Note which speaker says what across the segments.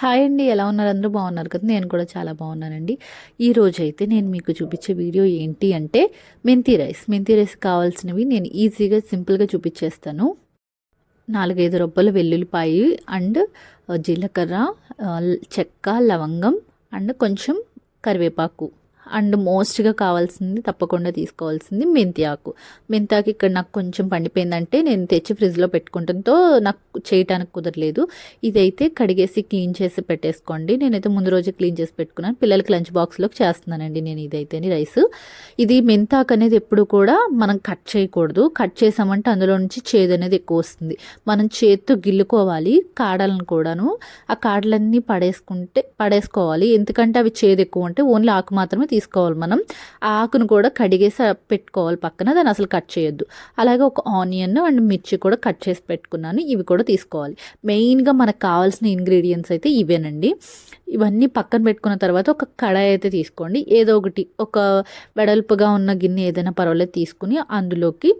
Speaker 1: Hi అండి ఎలా ఉన్నారు? అందరూ బాగున్నారు కదా? నేను కూడా చాలా బాగున్నానండి. ఈ అయితే నేను మీకు చూపించే వీడియో ఏంటి అంటే మెంతి రైస్. మెంతి రైస్ కావాల్సినవి నేను ఈజీగా సింపుల్గా చూపించేస్తాను. నాలుగైదు రొబ్బలు వెల్లుల్లిపాయి అండ్ జీలకర్ర చెక్క లవంగం అండ్ కొంచెం కరివేపాకు. అండ్ మోస్ట్గా కావాల్సింది తప్పకుండా తీసుకోవాల్సింది మెంతి ఆకు మెంతి ఆకు ఇక్కడ నాకు కొంచెం పండిపోయిందంటే నేను తెచ్చి ఫ్రిడ్జ్లో పెట్టుకుంటంతో నాకు చేయటానికి కుదరలేదు. ఇదైతే కడిగేసి క్లీన్ చేసి పెట్టేసుకోండి. నేనైతే ముందు రోజు క్లీన్ చేసి పెట్టుకున్నాను. పిల్లలకి లంచ్ బాక్స్లోకి చేస్తున్నానండి నేను ఇదైతే రైస్. ఇది మెంతాకు అనేది ఎప్పుడు కూడా మనం కట్ చేయకూడదు. కట్ చేసామంటే అందులో నుంచి చేదు అనేది ఎక్కువ వస్తుంది. మనం చేతితో గిల్లుకోవాలి కాడలను కూడాను. ఆ కాడలన్నీ పడేసుకుంటే పడేసుకోవాలి. ఎందుకంటే అవి చేదు ఎక్కువ ఉంటే ఓన్లీ ఆకు మాత్రమే తీసుకోవాలి మనం. ఆ ఆకును కూడా కడిగేసి పెట్టుకోవాలి పక్కన. దాన్ని అసలు కట్ చేయొద్దు. అలాగే ఒక ఆనియన్ అండ్ మిర్చి కూడా కట్ చేసి పెట్టుకున్నాను. ఇవి కూడా తీసుకోవాలి. మెయిన్గా మనకు కావాల్సిన ఇంగ్రీడియంట్స్ అయితే ఇవేనండి. ఇవన్నీ పక్కన పెట్టుకున్న తర్వాత ఒక కడాయి అయితే తీసుకోండి. ఏదో ఒకటి ఒక వెడల్పుగా ఉన్న గిన్నె ఏదైనా పర్వాలేదు తీసుకుని అందులోకి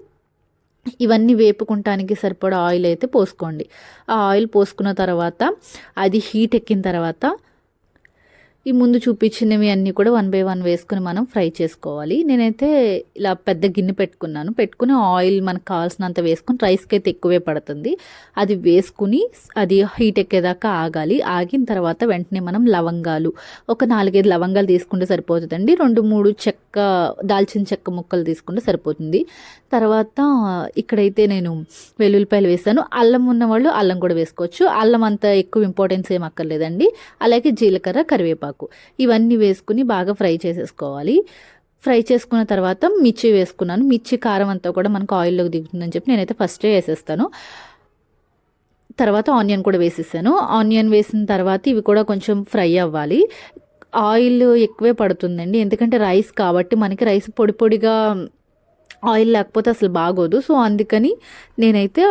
Speaker 1: ఇవన్నీ వేపుకుంటానికి సరిపడా ఆయిల్ అయితే పోసుకోండి. ఆ ఆయిల్ పోసుకున్న తర్వాత అది హీట్ ఎక్కిన తర్వాత ఈ ముందు చూపించినవి అన్నీ కూడా వన్ బై వన్ వేసుకుని మనం ఫ్రై చేసుకోవాలి. నేనైతే ఇలా పెద్ద గిన్నె పెట్టుకున్నాను. పెట్టుకుని ఆయిల్ మనకు కావాల్సినంత వేసుకుని రైస్కి అయితే ఎక్కువే పడుతుంది. అది వేసుకుని అది హీట్ ఎక్కేదాకా ఆగాలి. ఆగిన తర్వాత వెంటనే మనం లవంగాలు ఒక నాలుగైదు లవంగాలు తీసుకుంటే సరిపోతుందండి. రెండు మూడు చెక్క దాల్చిన చెక్క ముక్కలు తీసుకుంటే సరిపోతుంది. తర్వాత ఇక్కడైతే నేను వెల్లుల్లిపాయలు వేసాను. అల్లం ఉన్న వాళ్ళు అల్లం కూడా వేసుకోవచ్చు. అల్లం అంత ఎక్కువ ఇంపార్టెన్స్ ఏం అక్కర్లేదండి. అలాగే జీలకర్ర కరివేపాకు. ఇవన్నీ వేసుకుని బాగా ఫ్రై చేసేసుకోవాలి. ఫ్రై చేసుకున్న తర్వాత మిర్చి వేసుకున్నాను. మిర్చి కారం అంతా కూడా మనకు ఆయిల్లోకి దిగుతుందని చెప్పి నేనైతే ఫస్టే వేసేస్తాను. తర్వాత ఆనియన్ కూడా వేసేసాను. ఆనియన్ వేసిన తర్వాత ఇవి కూడా కొంచెం ఫ్రై అవ్వాలి. ఆయిల్ ఎక్కువే పడుతుందండి. ఎందుకంటే రైస్ కాబట్టి మనకి రైస్ పొడి పొడిగా ఆయిల్ లేకపోతే అసలు బాగోదు. సో అందుకని నేనైతే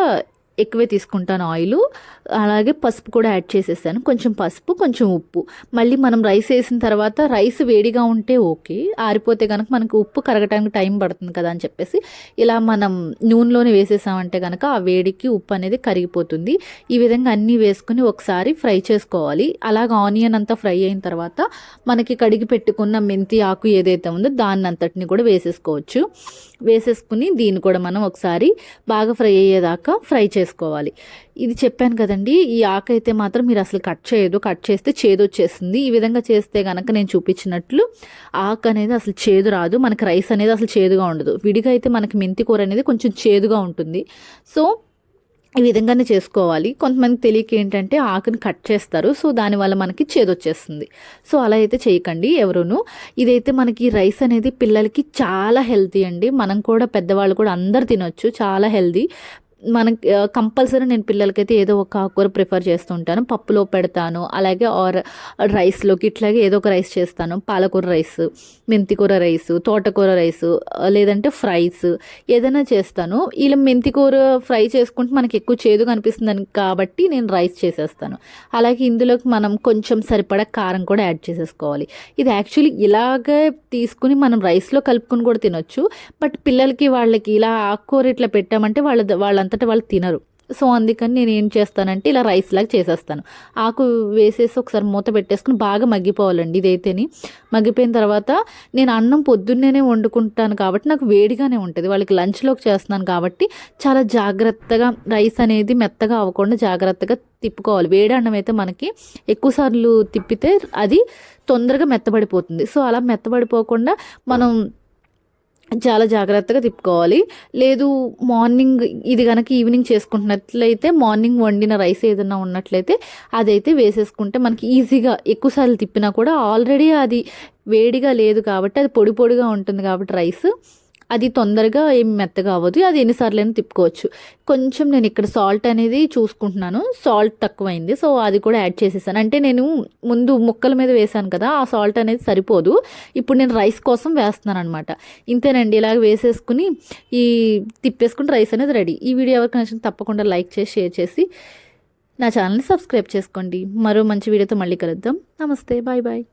Speaker 1: ఎక్కువే తీసుకుంటాను ఆయిల్. అలాగే పసుపు కూడా యాడ్ చేసేసాను. కొంచెం పసుపు కొంచెం ఉప్పు. మళ్ళీ మనం రైస్ వేసిన తర్వాత రైస్ వేడిగా ఉంటే ఓకే. ఆరిపోతే కనుక మనకు ఉప్పు కరగటానికి టైం పడుతుంది కదా అని చెప్పేసి ఇలా మనం నూనెలోనే వేసేసామంటే కనుక ఆ వేడికి ఉప్పు అనేది కరిగిపోతుంది. ఈ విధంగా అన్నీ వేసుకుని ఒకసారి ఫ్రై చేసుకోవాలి. అలాగ ఆనియన్ అంతా ఫ్రై అయిన తర్వాత మనకి కడిగి పెట్టుకున్న మెంతి ఆకు ఏదైతే ఉందో దాన్ని అంతటిని కూడా వేసేసుకోవచ్చు. వేసేసుకుని దీన్ని కూడా మనం ఒకసారి బాగా ఫ్రై అయ్యేదాకా ఫ్రై చేసుకోవాలి ఇది చెప్పాను కదండి ఈ ఆకు అయితే మాత్రం మీరు అసలు కట్ చేయదు కట్ చేస్తే చేదు వచ్చేస్తుంది. ఈ విధంగా చేస్తే కనుక నేను చూపించినట్లు ఆకు అనేది అసలు చేదు రాదు మనకి రైస్ అనేది అసలు చేదుగా ఉండదు. విడిగా అయితే మనకి మెంతి కూర అనేది కొంచెం చేదుగా ఉంటుంది. సో ఈ విధంగానే చేసుకోవాలి. కొంతమంది తెలియక ఏంటంటే ఆకుని కట్ చేస్తారు సో దానివల్ల మనకి చేదొచ్చేస్తుంది సో అలా అయితే చేయకండి ఎవరును. ఇదైతే మనకి రైస్ అనేది పిల్లలకి చాలా హెల్తీ అండి. మనం కూడా పెద్దవాళ్ళు కూడా అందరు తినొచ్చు చాలా హెల్తీ. మనకి కంపల్సరీ నేను పిల్లలకైతే ఏదో ఒక ఆకుకూర ప్రిఫర్ చేస్తుంటాను. పప్పులో పెడతాను. అలాగే ఆర్ రైస్లోకి ఇట్లాగే ఏదో ఒక రైస్ చేస్తాను. పాలకూర రైస్ మెంతికూర రైస్ తోటకూర రైస్ లేదంటే ఫ్రైస్ ఏదైనా చేస్తాను. ఇలా మెంతికూర ఫ్రై చేసుకుంటే మనకి ఎక్కువ చేదు కనిపిస్తుంది కాబట్టి నేను రైస్ చేసేస్తాను. అలాగే ఇందులోకి మనం కొంచెం సరిపడా కారం కూడా యాడ్ చేసేసుకోవాలి. ఇది యాక్చువల్లీ ఇలాగే తీసుకుని మనం రైస్లో కలుపుకొని కూడా తినొచ్చు. బట్ పిల్లలకి వాళ్ళకి ఇలా ఆకుకూర ఇట్లా పెట్టామంటే వాళ్ళ అంతటా వాళ్ళు తినరు. సో అందుకని నేను ఏం చేస్తానంటే ఇలా రైస్ లాగా చేసేస్తాను. ఆకు వేసేసి ఒకసారి మూత పెట్టేసుకుని బాగా మగ్గిపోవాలండి ఇదైతేని. మగ్గిపోయిన తర్వాత నేను అన్నం పొద్దున్నేనే వండుకుంటాను కాబట్టి నాకు వేడిగానే ఉంటుంది. వాళ్ళకి లంచ్లోకి చేస్తున్నాను కాబట్టి చాలా జాగ్రత్తగా రైస్ అనేది మెత్తగా అవ్వకుండా జాగ్రత్తగా తిప్పుకోవాలి. వేడి అన్నం అయితే మనకి ఎక్కువసార్లు తిప్పితే అది తొందరగా మెత్తబడిపోతుంది. సో అలా మెత్తబడిపోకుండా మనం చాలా జాగ్రత్తగా తిప్పుకోవాలి. లేదు మార్నింగ్ ఇది కనుక ఈవినింగ్ చేసుకుంటున్నట్లయితే మార్నింగ్ వండిన రైస్ ఏదైనా ఉన్నట్లయితే అదైతే వేసేసుకుంటే మనకి ఈజీగా ఎక్కువసార్లు తిప్పినా కూడా ఆల్రెడీ అది వేడిగా లేదు కాబట్టి అది పొడి పొడిగా ఉంటుంది కాబట్టి రైస్. అది తొందరగా ఏం మెత్తగా అవ్వదు. అది ఎన్నిసార్లైనా తిప్పుకోవచ్చు. కొంచెం నేను ఇక్కడ సాల్ట్ అనేది చూసుకుంటున్నాను. సాల్ట్ తక్కువైంది. సో అది కూడా యాడ్ చేసేసాను. అంటే నేను ముందు ముక్కల మీద వేసాను కదా ఆ సాల్ట్ అనేది సరిపోదు. ఇప్పుడు నేను రైస్ కోసం వేస్తున్నాను అనమాట ఇంతేనండి ఇలాగ వేసేసుకుని ఈ తిప్పేసుకుని రైస్ అనేది రెడీ ఈ వీడియో ఎవరికి నచ్చిన తప్పకుండా లైక్ చేసి షేర్ చేసి నా ఛానల్ని సబ్స్క్రైబ్ చేసుకోండి. మరో మంచి వీడియోతో మళ్ళీ కలుద్దాం. నమస్తే. Bye bye